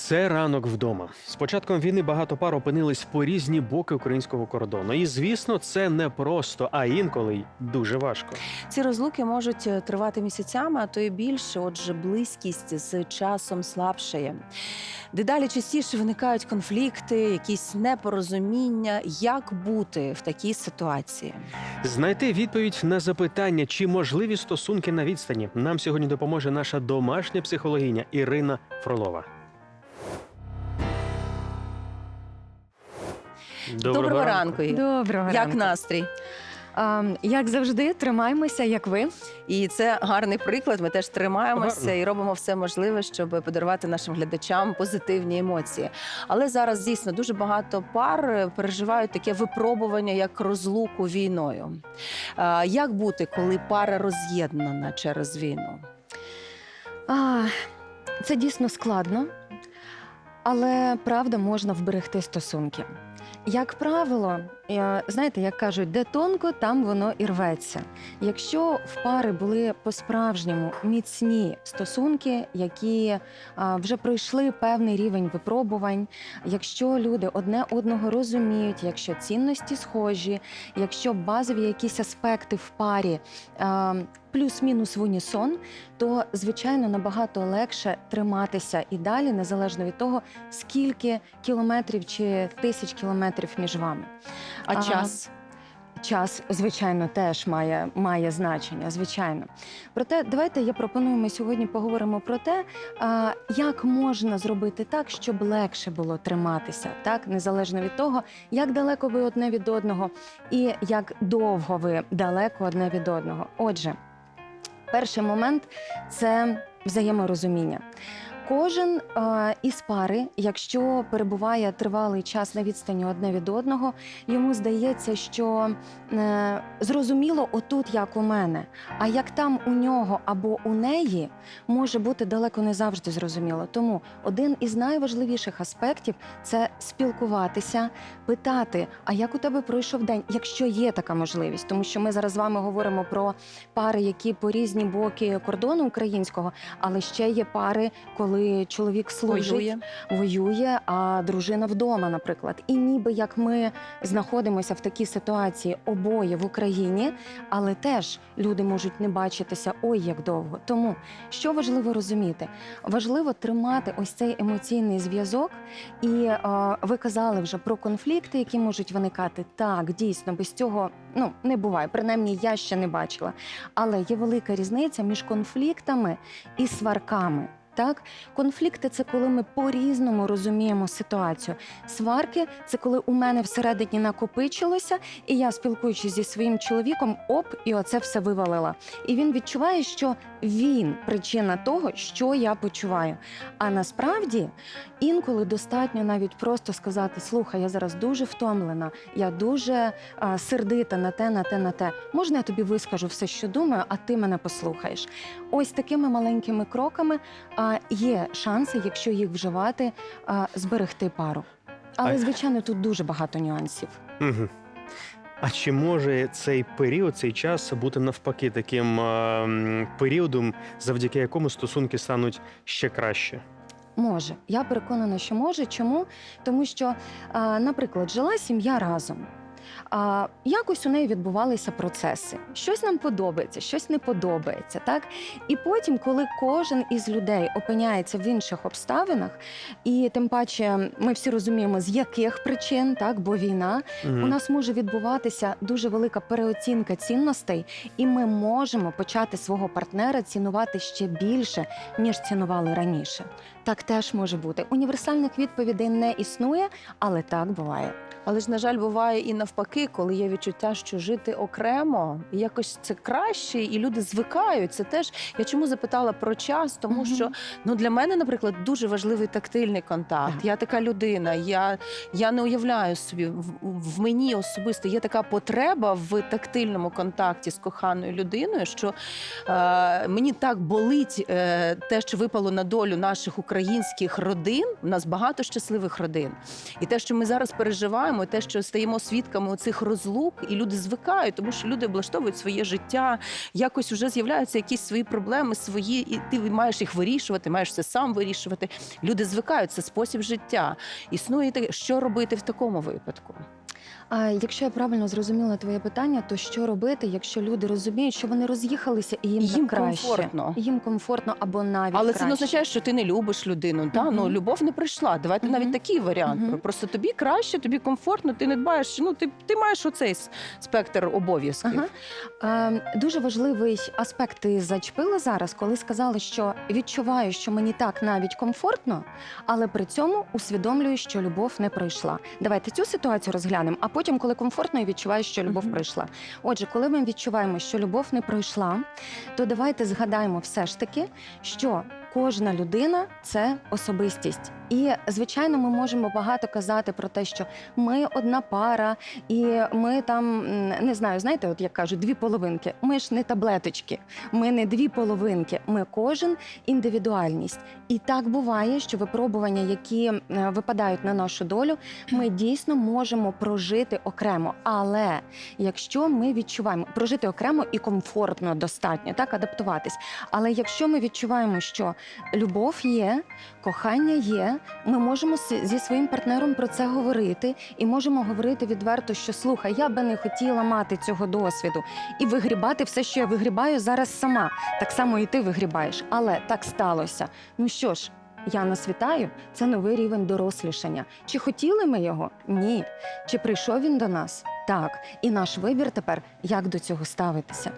Це ранок вдома. З початком війни багато пар опинились по різні боки українського кордону. І звісно, це не просто, а інколи й дуже важко. Ці розлуки можуть е, тривати місяцями, а то і більше. Отже, близькість з часом слабшає. Дедалі частіше виникають конфлікти, якісь непорозуміння. Як бути в такій ситуації? Знайти відповідь на запитання, чи можливі стосунки на відстані, нам сьогодні допоможе наша домашня психологиня Ірина Фролова. Доброго, ранку. Ігор. Доброго Як ранку. настрій? А, як завжди, тримаємося, як ви. І це гарний приклад. Ми теж тримаємося Гарно. і робимо все можливе, щоб подарувати нашим глядачам позитивні емоції. Але зараз дійсно дуже багато пар е, переживають таке випробування, як розлуку війною. А, Як бути, коли пара роз'єднана через війну? А, це дійсно складно, але правда можна вберегти стосунки. Як правило, е, знаєте, як кажуть, де тонко, там воно і рветься. Якщо в пари були по-справжньому міцні стосунки, які вже пройшли певний рівень випробувань, якщо люди одне одного розуміють, якщо цінності схожі, якщо базові якісь аспекти в парі а, плюс-мінус в унісон, то звичайно набагато легше триматися і далі, незалежно від того, скільки кілометрів чи тисяч кілометрів між вами. А, А, час? Час, звичайно, теж має, має значення, звичайно. Проте, давайте я пропоную, ми сьогодні поговоримо про те, як можна зробити так, щоб легше було триматися, так незалежно від того, як далеко ви одне від одного і як довго ви далеко одне від одного. Отже, перший момент це взаєморозуміння. Кожен е, із пари, якщо перебуває тривалий час на відстані одне від одного, йому здається, що е, зрозуміло отут, як у мене, а як там у нього або у неї може бути далеко не завжди зрозуміло. Тому один із найважливіших аспектів це спілкуватися, питати, а як у тебе пройшов день, якщо є така можливість, тому що ми зараз з вами говоримо про пари, які по різні боки кордону українського, але ще є пари, коли чоловік служить Воює? воює, а дружина вдома, наприклад. І ніби як ми знаходимося в такій ситуації обоє в Україні, але теж люди можуть не бачитися ой як довго. Тому що важливо розуміти? Важливо тримати ось цей емоційний зв'язок. І е, ви казали вже про конфлікти, які можуть виникати. Так, дійсно, без цього ну не буває. Принаймні, я ще не бачила. Але є велика різниця між конфліктами і сварками. Так, конфлікти це коли ми по-різному розуміємо ситуацію. Сварки це коли у мене всередині накопичилося, і я, спілкуючись зі своїм чоловіком, оп, і оце все вивалила. І він відчуває, що він причина того, що я почуваю. А насправді інколи достатньо навіть просто сказати: слухай, я зараз дуже втомлена, я дуже а, сердита на те, на те, на те. Можна я тобі вискажу все, що думаю, а ти мене послухаєш. Ось такими маленькими кроками а, є шанси, якщо їх вживати, а, зберегти пару. Але, звичайно, тут дуже багато нюансів. Угу. А чи може цей період, цей час бути навпаки таким е, періодом, завдяки якому стосунки стануть ще краще? Може, я переконана, що може. Чому? Тому що, а, наприклад, жила сім'я разом. А, якось у неї відбувалися процеси. Щось нам подобається, щось не подобається. Так? І потім, коли кожен із людей опиняється в інших обставинах, і тим паче ми всі розуміємо, з яких причин, так, бо війна, Мгм. у нас може відбуватися дуже велика переоцінка цінностей, і ми можемо почати свого партнера цінувати ще більше, ніж цінували раніше. Так теж може бути. Універсальних відповідей не існує, але так буває. Але ж, на жаль, буває і навпаки, коли є відчуття, що жити окремо якось це краще, і люди звикають. Це теж я чому запитала про час, тому Мгм. що ну для мене, наприклад, дуже важливий тактильний контакт. Так. Я така людина. Я, я не уявляю собі в, в мені особисто є така потреба в тактильному контакті з коханою людиною, що е, мені так болить е, те, що випало на долю наших українських родин. У нас багато щасливих родин, і те, що ми зараз переживаємо. те, що стаємо свідками цих розлук, і люди звикають, тому що люди облаштовують своє життя, якось вже з'являються якісь свої проблеми, свої, і ти маєш їх вирішувати, маєш це сам вирішувати. Люди звикають, це спосіб життя. Існує таке, що робити в такому випадку. Якщо я правильно зрозуміла твоє питання, то що робити, якщо люди розуміють, що вони роз'їхалися і їм, Їм краще, комфортно. їм комфортно або навіть Але краще. це не означає, що ти не любиш людину. Та? Ну, любов не прийшла. Давайте Мгм. навіть такий варіант. Мгм. Просто тобі краще, тобі комфортно, ти не дбаєш. Ну, ти, ти маєш оцей спектр обов'язків. Ага. Е, дуже важливий аспект ти зачепила зараз, коли сказала, що відчуваю, що мені так навіть комфортно, але при цьому усвідомлюю, що любов не пройшла. Давайте цю ситуацію розглянемо, а потім, коли комфортно, я відчуваю, що любов угу. пройшла. Отже, коли ми відчуваємо, що любов не пройшла, то давайте згадаємо все ж таки, що кожна людина це особистість. І звичайно, ми можемо багато казати про те, що ми одна пара, і ми там не знаю, знаєте, от як кажуть, дві половинки. Ми ж не таблеточки, ми не дві половинки. Ми кожен індивідуальність. І так буває, що випробування, які е, випадають на нашу долю, ми дійсно можемо прожити окремо. Але якщо ми відчуваємо прожити окремо і комфортно достатньо, так адаптуватись. Але якщо ми відчуваємо, що любов є, кохання є, ми можемо зі своїм партнером про це говорити, і можемо говорити відверто, що слухай, я би не хотіла мати цього досвіду і вигрібати все, що я вигрібаю зараз сама. Так само і ти вигрібаєш. Але так сталося. Ну що ж. Я нас вітаю, це новий рівень дорослішання. Чи хотіли ми його? Ні. Чи прийшов він до нас? Так. І наш вибір тепер як до цього ставитися.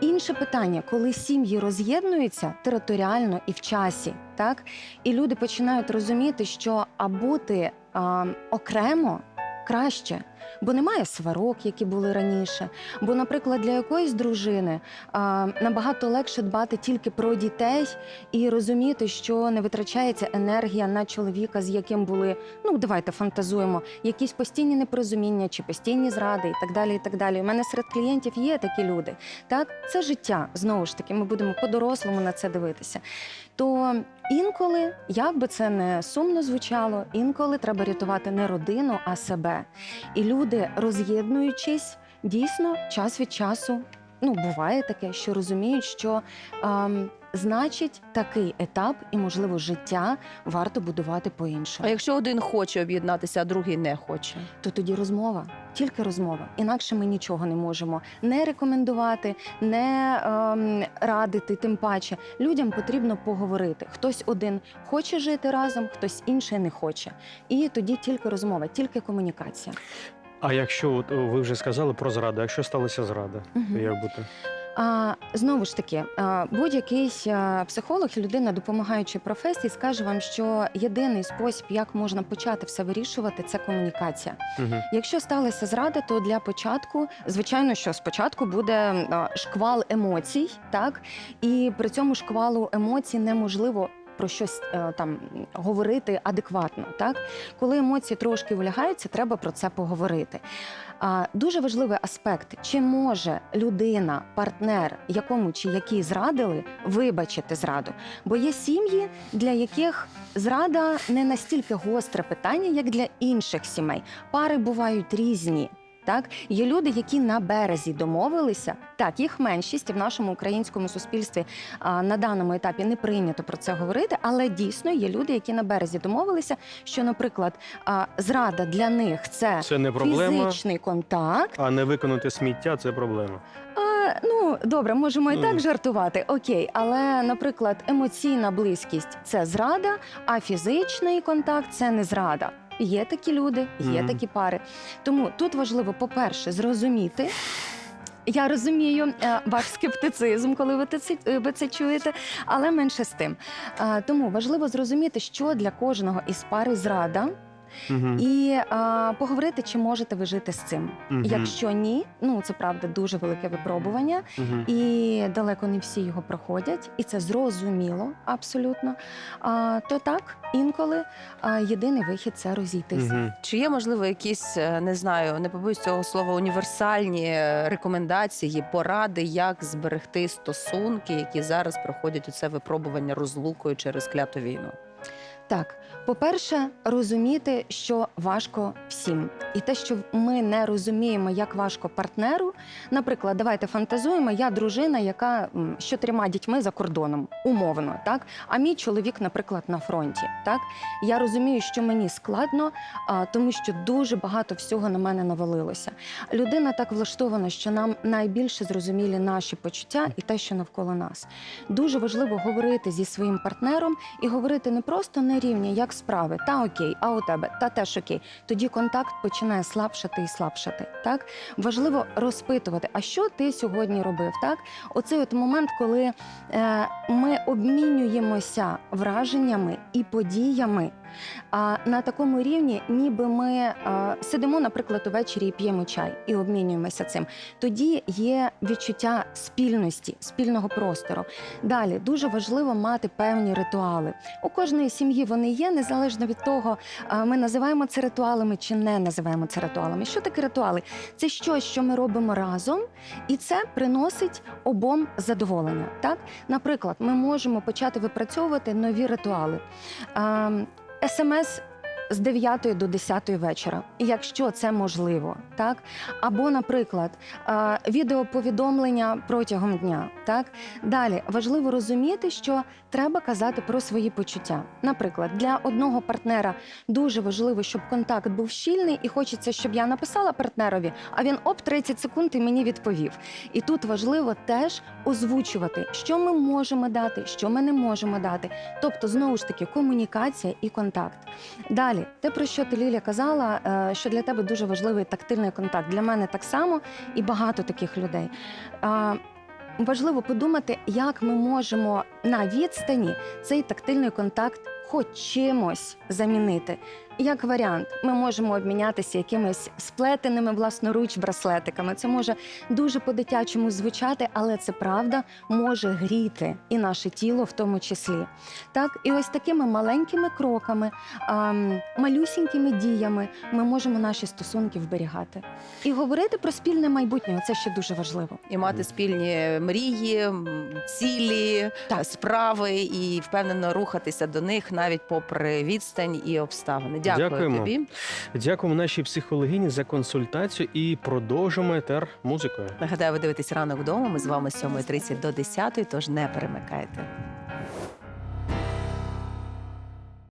Інше питання, коли сім'ї роз'єднуються територіально і в часі, так і люди починають розуміти, що а бути а, окремо краще, бо немає сварок, які були раніше. Бо, наприклад, для якоїсь дружини а, набагато легше дбати тільки про дітей і розуміти, що не витрачається енергія на чоловіка, з яким були, ну давайте фантазуємо, якісь постійні непорозуміння чи постійні зради, і так далі. І так далі. У мене серед клієнтів є такі люди. Так, це життя. Знову ж таки, ми будемо по-дорослому на це дивитися. То інколи, як би це не сумно звучало, інколи треба рятувати не родину, а себе. І люди, роз'єднуючись, дійсно час від часу. Ну, буває таке, що розуміють, що ем, значить такий етап і, можливо, життя варто будувати по-іншому. А якщо один хоче об'єднатися, а другий не хоче. то тоді розмова, тільки розмова. Інакше ми нічого не можемо не рекомендувати, не ем, радити. Тим паче людям потрібно поговорити. Хтось один хоче жити разом, хтось інший не хоче. І тоді тільки розмова, тільки комунікація. А якщо от, ви вже сказали про зраду, якщо сталася зрада, то як бути? А, знову ж таки, будь-який психолог і людина, допомагаючи професії, скаже вам, що єдиний спосіб, як можна почати все вирішувати, це комунікація. Угу. Якщо сталася зрада, то для початку, звичайно, що спочатку буде шквал емоцій, так і при цьому шквалу емоцій неможливо. Про щось е, там говорити адекватно, так коли емоції трошки вилягаються, треба про це поговорити. А дуже важливий аспект: чи може людина, партнер, якому чи якій зрадили, вибачити зраду? Бо є сім'ї, для яких зрада не настільки гостре питання, як для інших сімей. Пари бувають різні. Так, є люди, які на березі домовилися. Так, їх меншість в нашому українському суспільстві а, на даному етапі не прийнято про це говорити, але дійсно є люди, які на березі домовилися, що, наприклад, а, зрада для них це, Це не проблема, фізичний контакт. а не виконати сміття це проблема. А, ну добре, можемо і Ну. так жартувати. Окей, але, наприклад, емоційна близькість це зрада, а фізичний контакт це не зрада. Є такі люди, є Мгм. такі пари. Тому тут важливо, по-перше, зрозуміти. Я розумію е, ваш скептицизм, коли ви це, е, ви це чуєте, але менше з тим. Е, Тому важливо зрозуміти, що для кожного із пари зрада, Угу. і а, поговорити, чи можете ви жити з цим. Якщо ні, ну це правда дуже велике випробування, Угу. і далеко не всі його проходять, і це зрозуміло абсолютно. А, то так, інколи а, єдиний вихід це розійтись. Угу. Чи є можливо якісь, е, не знаю, не побоюсь цього слова, універсальні е, рекомендації, поради, як зберегти стосунки, які зараз проходять у це випробування розлукою через кляту війну? Так, по-перше, розуміти, що важко всім, і те, що ми не розуміємо, як важко партнеру. Наприклад, давайте фантазуємо. Я дружина, яка з чотирма дітьми за кордоном, умовно, так. А мій чоловік, наприклад, на фронті. Так я розумію, що мені складно, тому що дуже багато всього на мене навалилося. Людина так влаштована, що нам найбільше зрозумілі наші почуття і те, що навколо нас. Дуже важливо говорити зі своїм партнером і говорити не просто на рівні, як справи, та окей, а у тебе та теж окей. Тоді контакт починає слабшати і слабшати. Так важливо розпитувати, а що ти сьогодні робив? Так, оцей от момент, коли е, ми обмінюємося враженнями і подіями. А на такому рівні, ніби ми е, сидимо, наприклад, увечері і п'ємо чай і обмінюємося цим. Тоді є відчуття спільності, спільного простору. Далі дуже важливо мати певні ритуали. У кожної сім'ї вони є, незалежно від того, а, ми називаємо це ритуалами чи не називаємо це ритуалами. Що таке ритуали? Це щось, що ми робимо разом, і це приносить обом задоволення. Так, наприклад, ми можемо почати випрацьовувати нові ритуали. А, SMS з 9 до 10 вечора, якщо це можливо, так або, наприклад, відеоповідомлення протягом дня. Так далі важливо розуміти, що треба казати про свої почуття. Наприклад, для одного партнера дуже важливо, щоб контакт був щільний, і хочеться, щоб я написала партнерові, а він оп 30 секунд і мені відповів. І тут важливо теж озвучувати, що ми можемо дати, що ми не можемо дати. Тобто, знову ж таки, комунікація і контакт. Далі, те, про що ти Ліля казала, е, що для тебе дуже важливий тактильний контакт. Для мене так само і багато таких людей. Важливо подумати, як ми можемо на відстані цей тактильний контакт хоч чимось замінити. Як варіант, ми можемо обмінятися якимись сплетеними власноруч браслетиками. Це може дуже по-дитячому звучати, але це правда може гріти і наше тіло в тому числі. Так, і ось такими маленькими кроками, ам, малюсінькими діями ми можемо наші стосунки вберігати. І говорити про спільне майбутнє це ще дуже важливо. І мати спільні мрії, цілі, Так. справи і впевнено рухатися до них навіть попри відстань і обставини. Дякую Дякуємо. тобі. Дякуємо нашій психологині за консультацію і продовжимо етер музикою. Нагадаю, ви дивитесь ранок вдома. Ми з вами з 7.30 до 10, тож не перемикайте.